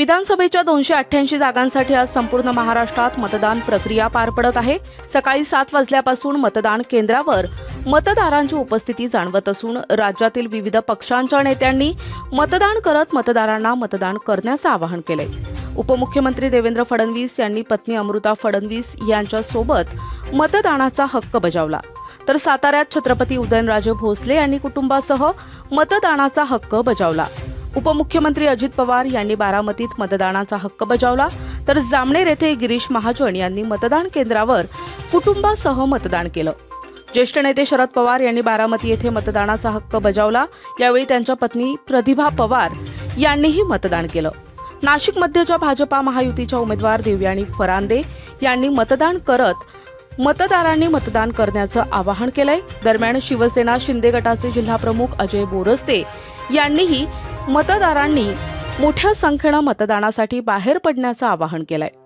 विधानसभेच्या दोनशे अठ्ठ्याऐंशी जागांसाठी आज संपूर्ण महाराष्ट्रात मतदान प्रक्रिया पार पडत आहे. सकाळी सात वाजल्यापासून मतदान केंद्रावर मतदारांची उपस्थिती जाणवत असून राज्यातील विविध पक्षांच्या नेत्यांनी मतदान करत मतदारांना मतदान करण्याचं आवाहन केलंय. उपमुख्यमंत्री देवेंद्र फडणवीस यांनी पत्नी अमृता फडणवीस यांच्यासोबत मतदानाचा हक्क बजावला. तर साताऱ्यात छत्रपती उदयनराजे भोसले यांनी कुटुंबासह मतदानाचा हक्क बजावला. उपमुख्यमंत्री अजित पवार यांनी बारामतीत मतदानाचा हक्क बजावला. तर जामनेर येथे गिरीश महाजन यांनी मतदान केंद्रावर कुटुंबासह मतदान केलं. ज्येष्ठ नेते शरद पवार यांनी बारामती येथे मतदानाचा हक्क बजावला. यावेळी त्यांच्या पत्नी प्रतिभा पवार यांनीही मतदान केलं. नाशिकमध्येच्या भाजपा महायुतीच्या उमेदवार देवयानी फरांदे यांनी मतदान करत मतदारांनी मतदान करण्याचं आवाहन केलंय. दरम्यान शिवसेना शिंदे गटाचे जिल्हाप्रमुख अजय बोरस्ते यांनीही मतदारांनी मोठ्या संख्येनं मतदानासाठी बाहेर पडण्याचं आवाहन केलं आहे